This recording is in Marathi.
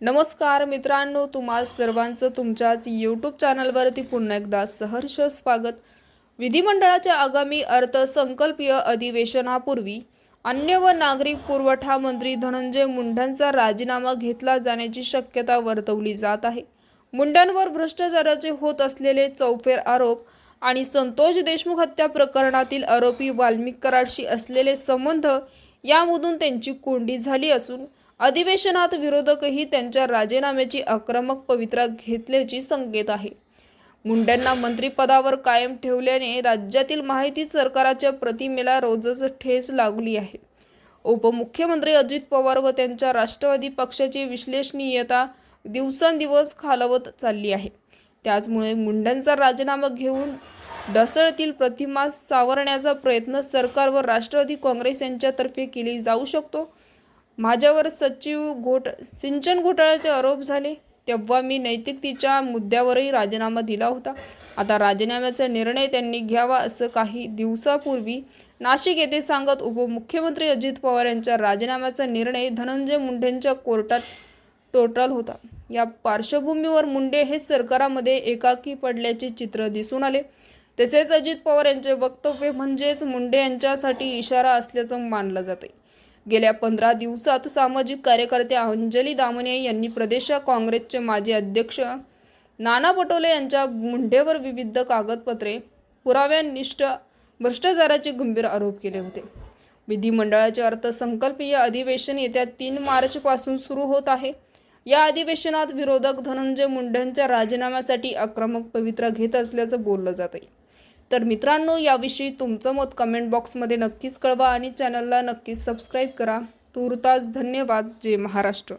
नमस्कार मित्रांनो तुम्हा सर्वांचं तुमच्याच यूट्यूब चॅनलवरती पुन्हा एकदा सहर्ष स्वागत. विधिमंडळाच्या आगामी अर्थसंकल्पीय अधिवेशनापूर्वी अन्न व नागरिक पुरवठा मंत्री धनंजय मुंढांचा राजीनामा घेतला जाण्याची शक्यता वर्तवली जात आहे. मुंड्यांवर भ्रष्टाचाराचे होत असलेले चौफेर आरोप आणि संतोष देशमुख हत्या प्रकरणातील आरोपी वाल्मिक कराडशी असलेले संबंध यामधून त्यांची कोंडी झाली असून अधिवेशनात विरोधकही त्यांच्या राजीनाम्याची आक्रमक पवित्रा घेतल्याची संकेत आहे. मुंड्यांना मंत्रिपदावर कायम ठेवल्याने राज्यातील माहिती सरकाराच्या प्रतिमेला रोजच ठेस लागली आहे. उपमुख्यमंत्री अजित पवार व त्यांच्या राष्ट्रवादी पक्षाची विश्लेषणीयता दिवसेंदिवस खालवत चालली आहे. त्याचमुळे मुंड्यांचा राजीनामा घेऊन ढसळतील प्रतिमा सावरण्याचा प्रयत्न सरकार व राष्ट्रवादी काँग्रेस यांच्यातर्फे केली जाऊ शकतो माझ्यावर सचिव घोट सिंचन घोटाळ्याचे आरोप झाले तेव्हा मी नैतिकतेच्या मुद्द्यावरही राजीनामा दिला होता. आता राजीनाम्याचा निर्णय त्यांनी घ्यावा असं काही दिवसापूर्वी नाशिक येथे सांगत उपमुख्यमंत्री अजित पवार यांच्या राजीनाम्याचा निर्णय धनंजय मुंडेंच्या कोर्टात टोटल होता. या पार्श्वभूमीवर मुंडे हे सरकारामध्ये एकाकी पडल्याचे चित्र दिसून आले. तसेच अजित पवार यांचे वक्तव्य म्हणजेच मुंडे यांच्यासाठी इशारा असल्याचं मानलं जाते गेल्या पंधरा दिवसात सामाजिक कार्यकर्त्या अंजली दामने यांनी प्रदेश काँग्रेसचे माजी अध्यक्ष नाना पटोले यांच्या मुंढेवर विविध कागदपत्रे पुराव्यानिष्ठ भ्रष्टाचाराचे गंभीर आरोप केले होते. विधिमंडळाचे अर्थसंकल्पीय अधिवेशन येत्या तीन मार्चपासून सुरू होत आहे. या अधिवेशनात विरोधक धनंजय मुंडेंच्या राजीनाम्यासाठी आक्रमक पवित्रा घेत असल्याचं बोललं जात आहे तर मित्रांनो याविषयी तुमचं मत कमेंट बॉक्समध्ये नक्कीच कळवा आणि चॅनलला नक्कीच सबस्क्राईब करा. तुर्तास धन्यवाद. जय महाराष्ट्र.